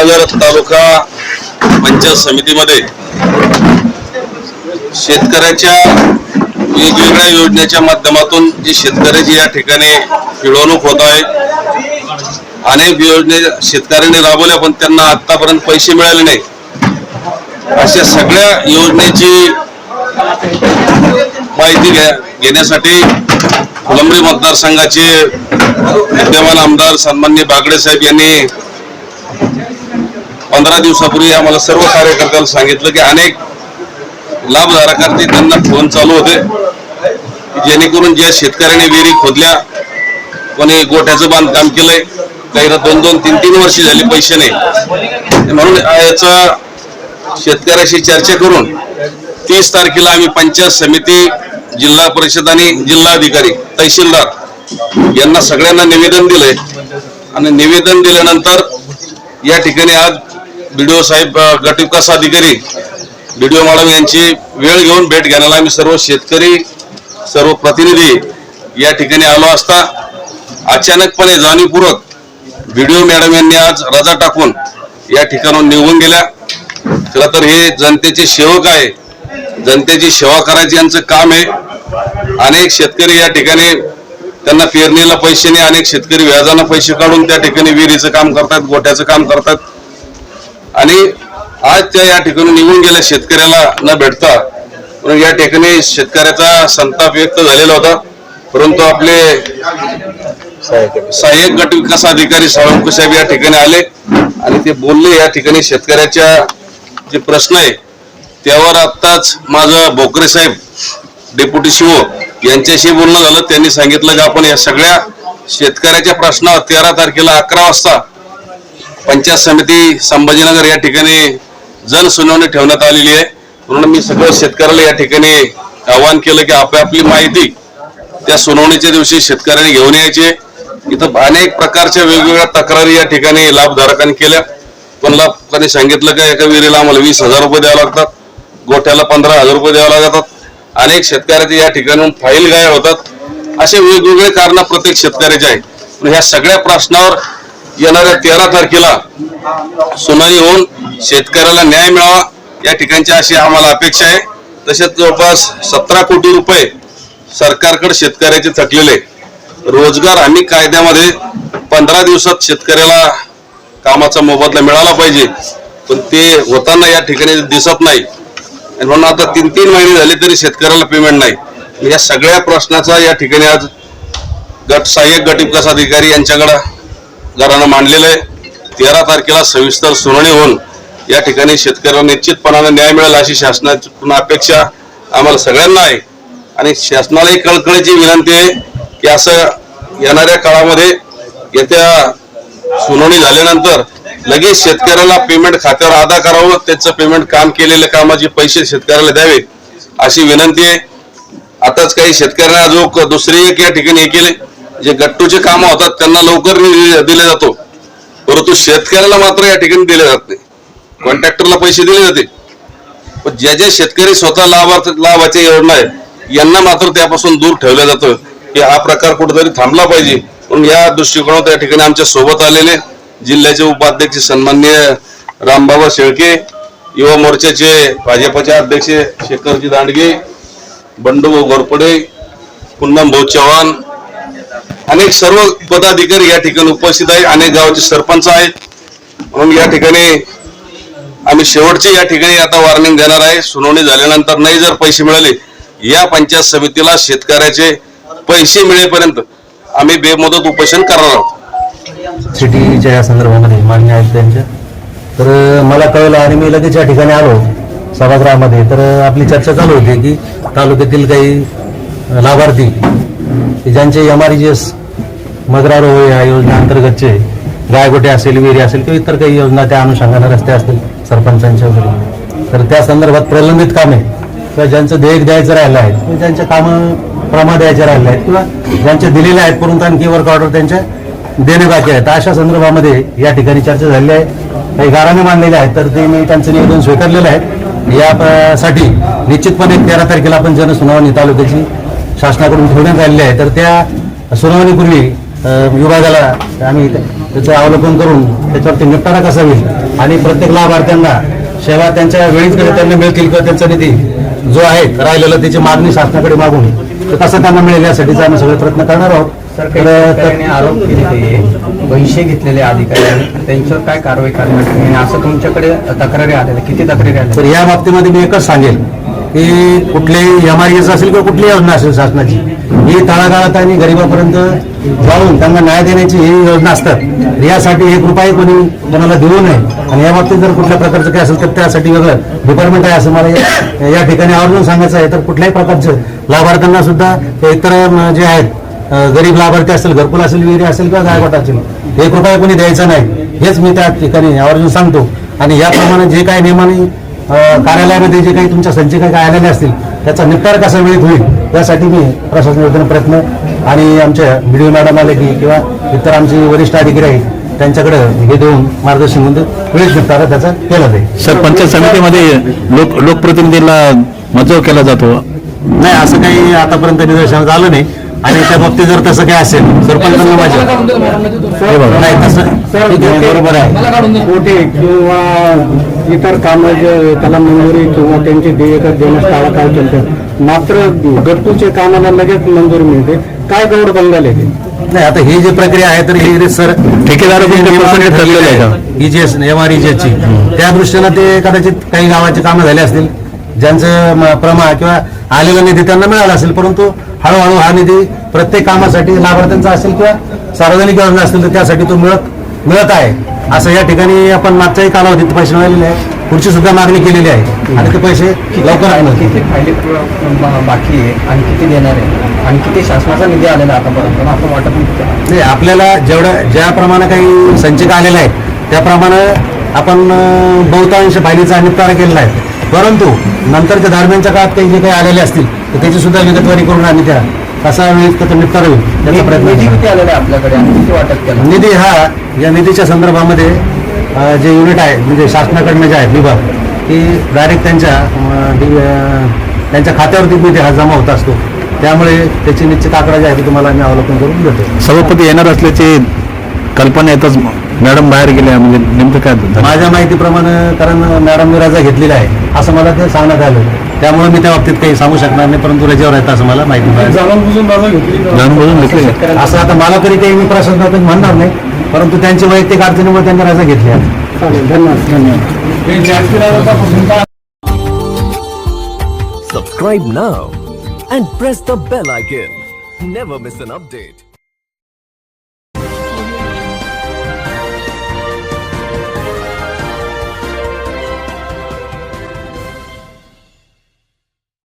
रामनगर तालुका पंचायत समितीमध्ये शेतकऱ्याच्या वेगवेगळ्या योजनेच्या माध्यमातून जी शेतकऱ्याची या ठिकाणी पिळवणूक होत आहे. अनेक योजने शेतकऱ्यांनी राबवल्या पण त्यांना आतापर्यंत पैसे मिळाले नाही अशा सगळ्या योजनेची माहिती घ्या घेण्यासाठी फुलंबरी मतदारसंघाचे विद्यमान आमदार सन्मान्य बागडे साहेब यांनी पंधरा दिवसापूर्वी आम्हाला सर्व कार्यकर्त्याला सांगितलं की अनेक लाभधारकांचे त्यांना फोन चालू होते जेणेकरून ज्या शेतकऱ्याने विहिरी खोदल्या कोणी गोठ्याचं बांधकाम केलंय काहीला दोन दोन तीन तीन वर्षी झाली पैसे नाही. म्हणून याचा शेतकऱ्याशी चर्चा करून तीस तारखेला आम्ही पंचायत समिती जिल्हा परिषद आणि जिल्हाधिकारी तहसीलदार यांना सगळ्यांना निवेदन दिलंय. आणि निवेदन दिल्यानंतर या ठिकाणी आज बीडीओ साहेब अ, अधिकारी बीडीओ मॅडम यांची वेळ घेऊन भेट घेण्याला आम्ही सर्व शेतकरी सर्व प्रतिनिधी या ठिकाणी आलो असता अचानकपणे जाणीवपूर्वक बीडीओ मॅडम यांनी आज रजा टाकून या ठिकाणून निघून गेल्या. खरं तर हे जनतेचे सेवक आहे जनतेची सेवा करायची यांचं काम आहे. अनेक शेतकरी या ठिकाणी त्यांना पेरणीला पैसे नाही अनेक शेतकरी व्याजानं पैसे काढून त्या ठिकाणी विहिरीचं काम करतात गोठ्याचं काम करतात. आणि आज त्या या ठिकाणी निघून गेल्या शेतकऱ्याला न भेटता म्हणून या ठिकाणी शेतकऱ्याचा संताप व्यक्त झालेला होता. परंतु आपले सहाय्यक गट विकास अधिकारी साळुंके साहेब या ठिकाणी आले आणि ते बोलले या ठिकाणी शेतकऱ्याच्या जे प्रश्न आहे त्यावर आत्ताच माझं भोकरे साहेब डेप्युटी शिवो यांच्याशी बोलणं झालं. त्यांनी सांगितलं की आपण या सगळ्या शेतकऱ्याच्या प्रश्नावर तेरा तारखेला अकरा वाजता पंचायत समिती संभाजीनगर या ठिकाणी जनसुनावणी ठेवण्यात आलेली आहे. म्हणून मी सगळं शेतकऱ्याला या ठिकाणी आवाहन केलं की आपली माहिती त्या सुनावणीच्या दिवशी शेतकऱ्यांनी घेऊन यायचे. इथं अनेक प्रकारच्या वेगवेगळ्या तक्रारी या ठिकाणी लाभधारकांनी केल्या. पण लाभकांनी सांगितलं का एका विहिरीला आम्हाला वीस हजार रुपये द्यावे लागतात गोठ्याला पंधरा हजार रुपये द्यावे लागतात. अनेक शेतकऱ्याचे या ठिकाणी फाईल गायब होतात. असे वेगवेगळे कारण प्रत्येक शेतकऱ्याचे आहेत. ह्या सगळ्या प्रश्नावर येणाऱ्या तेरा तारखेला सुनावणी होऊन शेतकऱ्याला न्याय मिळावा या ठिकाणची अशी आम्हाला अपेक्षा आहे. तसेच जवळपास सतरा कोटी रुपये सरकारकडे शेतकऱ्याचे थकलेले. रोजगार हमी कायद्यामध्ये पंधरा दिवसात शेतकऱ्याला कामाचा मोबदला मिळाला पाहिजे. पण ते होताना या ठिकाणी दिसत नाही. आणि म्हणून आता तीन तीन महिने झाले तरी शेतकऱ्याला पेमेंट नाही. या सगळ्या प्रश्नाचा या ठिकाणी आज गट सहाय्यक गट विकास अधिकारी यांच्याकडं घरानं मांडलेलं आहे. तेरा तारखेला सविस्तर सुनावणी होऊन या ठिकाणी शेतकऱ्यांना निश्चितपणाने न्याय मिळेल अशी शासनाची पूर्ण अपेक्षा आम्हाला सगळ्यांना आहे. आणि शासनालाही कळकळीची विनंती आहे की असं येणाऱ्या काळामध्ये येत्या सुनावणी झाल्यानंतर लगेच शेतकऱ्याला पेमेंट खात्यावर अदा करावं त्याचं पेमेंट काम केलेल्या कामाचे पैसे शेतकऱ्याला द्यावे अशी विनंती आहे. आताच काही शेतकऱ्यांना जो दुसरी एक या ठिकाणी हे केले. जे गट्टूचे कामं होतात त्यांना लवकर नि- दिले जातो. परंतु शेतकऱ्याला मात्र या ठिकाणी दिले जात नाही. कॉन्ट्रॅक्टरला पैसे दिले जाते. पण ज्या ज्या शेतकरी स्वतः लाभार्थ लाभाच्या योजना आहेत यांना मात्र त्यापासून दूर ठेवलं जातं की हा प्रकार कुठेतरी थांबला पाहिजे. म्हणून या दृष्टिकोनात या ठिकाणी आमच्यासोबत आलेले जिल्ह्याचे उपाध्यक्ष सन्मान्य रामबाबा शेळके युवा मोर्चाचे भाजपचे अध्यक्ष शेखरजी दांडगे बंडू घोरपडे पुन्हा भाऊ चव्हाण अनेक सर्व पदाधिकारी या ठिकाणी उपस्थित आहे अनेक गावाचे सरपंच आहेत. म्हणून या ठिकाणी आम्ही शेवटची या ठिकाणी आता वॉर्निंग देणार आहे. सुनावणी झाल्यानंतर नाही जर पैसे मिळाले या पंचायत समितीला शेतकऱ्याचे पैसे मिळेपर्यंत आम्ही बेमुदत उपोषण करणार आहोत. सिटीच्या या संदर्भामध्ये मान्य आहेत त्यांच्या. तर मला कळलं आणि मी लगेच या ठिकाणी आलो सभागृहामध्ये. तर आपली चर्चा चालू होती की तालुक्यातील काही लाभार्थी ज्यांचे एम आर जी एस मगरारो या योजना अंतर्गतचे गायगोटे असेल विहिरी असेल किंवा इतर काही योजना त्या अनुषंगाने रस्ते असतील सरपंचांच्या वगैरे. तर त्या संदर्भात प्रलंबित कामे किंवा ज्यांचं देयक द्यायचं राहिलं आहे किंवा ज्यांचे कामं प्रमा द्यायचे राहिले आहेत किंवा ज्यांचे दिलेले आहेत परंतु आणखी वर्क ऑर्डर त्यांच्या देणे बाकी आहेत. अशा संदर्भामध्ये या ठिकाणी चर्चा झालेली आहे. काही गाराने मांडलेले आहेत तर ते मी त्यांचं निवेदन स्वीकारलेलं आहे. या प- साठी निश्चितपणे तेरा तारखेला आपण जनसुनावणी तालुक्याची शासनाकडून ठेवण्यात आलेली आहे. तर त्या सुनावणीपूर्वी विभागाला आम्ही त्या- त्याचं अवलोकन करून त्याच्यावरती निपटारा कसा होईल आणि प्रत्येक लाभार्थ्यांना सेवा त्यांच्या वेळीच त्यांना मिळतील किंवा त्यांचा निधी जो आहे राहिलेला त्याची मागणी शासनाकडे मागून तर कसं त्यांना मिळेल यासाठीचा आम्ही सगळे प्रयत्न करणार आहोत. सर काही तर अधिकाऱ्यांनी आरोप केले ते पैसे घेतलेले आणि त्यांच्यावर काय कारवाई करणार असं तुमच्याकडे तक्रारी आलेल्या किती तक्रारी आल्या तर या बाबतीमध्ये मी एकच सांगेल की कुठलेही एम आर असेल किंवा कुठलीही योजना असेल शासनाची ही तळागाळात आणि गरिबापर्यंत जाऊन त्यांना न्याय देण्याची ही योजना असतात. यासाठी एक रुपये कोणी कोणाला देऊ नये. आणि या बाबतीत जर कुठल्या प्रकारचं काय असेल तर त्यासाठी वेगळं डिपार्टमेंट आहे असं मला या- ठिकाणी आवर्जून सांगायचं आहे. तर कुठल्याही प्रकारचं लाभार्थ्यांना सुद्धा इतर जे आहेत गरीब लाभार्थी असेल घरकुल असेल विहिरी असेल किंवा गायगोट असेल एक रुपया कोणी द्यायचा नाही. हेच मी त्या ठिकाणी आवर्जून सांगतो. आणि याप्रमाणे जे काही नियमाने कार्यालयामध्ये जे काही तुमच्या संचिका काय आलेले असतील त्याचा निपटार कसा वेळेत होईल यासाठी मी प्रशासन प्रयत्न आणि आमच्या व्हिडिओ मॅडम आले की किंवा इतर आमचे वरिष्ठ अधिकारी आहेत त्यांच्याकडे हे देऊन मार्गदर्शन म्हणून वेळेत निपटारा त्याचा केला जाईल. सरपंच समितीमध्ये लोक लोकप्रतिनिधीला मजव केला जातो. नाही असं काही आतापर्यंत निदर्शनात आलं नाही. आणि त्या बाबतीत जर तसं काही असेल सरपंचांना माझ्या नाही तसं बरोबर आहे. कोठे किंवा इतर कामं जे त्याला मंजुरी किंवा त्यांची देयक देण्यास टाळाटाळ केलं मात्र गट्टूचे कामाला लगेच मंजुरी मिळते. काय गौड बंगाल नाही आता ही जी प्रक्रिया आहे तर ही सर ठेकेदाराकडून ते percentage ठरलेलं आहे का? इजीएस एम आर ची त्या दृष्टीनं ते कदाचित काही गावाची कामं झाली असतील ज्यांचं म- प्रमा किंवा आलेला निधी त्यांना मिळाला असेल परंतु हळूहळू हा निधी प्रत्येक कामासाठी लाभार्थ्यांचा असेल किंवा सार्वजनिक योजना असतील तर त्यासाठी तो मिळत मिळत आहे. असं या ठिकाणी आपण मागच्याही कालावधीत पैसे मिळालेले आहे पुढची सुद्धा मागणी केलेली आहे. आणि ते पैसे लवकर आणत किती फायदे बा- बाकी आहे आणि किती देणार आहे? आणि किती शासनाचा निधी आलेला आहे आतापर्यंत? आपण वाटत नाही आहे. आपल्याला जेवढं ज्याप्रमाणे काही संचिका आलेल्या आहेत त्याप्रमाणे आपण बहुतांश फायलीचा निपटारा केलेला आहे. परंतु नंतरच्या दरम्यानच्या काळात काही जे काही आलेले असतील तर त्याची सुद्धा विगतवारी करून आम्ही त्या कसा वेळेत त्याचा निपटारा होईल त्याचा प्रयत्न आलेला आहे आपल्याकडे? निधी हा या निधीच्या संदर्भामध्ये जे युनिट आहे म्हणजे शासनाकडनं जे आहे विभाग की डायरेक्ट त्यांच्या त्यांच्या खात्यावरती निधी हा जमा होत असतो. त्यामुळे त्याची निश्चित आकडा जे आहे ते तुम्हाला आम्ही अवलोकन करून देतो. सभापती येणार असल्याची कल्पना येतच मॅडम बाहेर गेल्या म्हणजे नेमकं काय? माझ्या माहितीप्रमाणे कारण मॅडमने रजा घेतलेली आहे असं मला ते सांगण्यात आलं. त्यामुळे मी त्या बाबतीत काही सांगू शकणार नाही परंतु रजेवर आहेत असं मला माहिती मिळाली. जाणून बुजून बाजू घेतली जाणून बुजून घेतले. शेतकऱ्यांना असं आता मला तरी काही मी प्रशासनातून म्हणणार नाही. परंतु त्यांची वैयक्तिक अडचणीमुळे त्यांनी रजा घेतली आहे चालेल धन्यवाद धन्यवाद Subscribe now and press the bell icon. Never miss an update.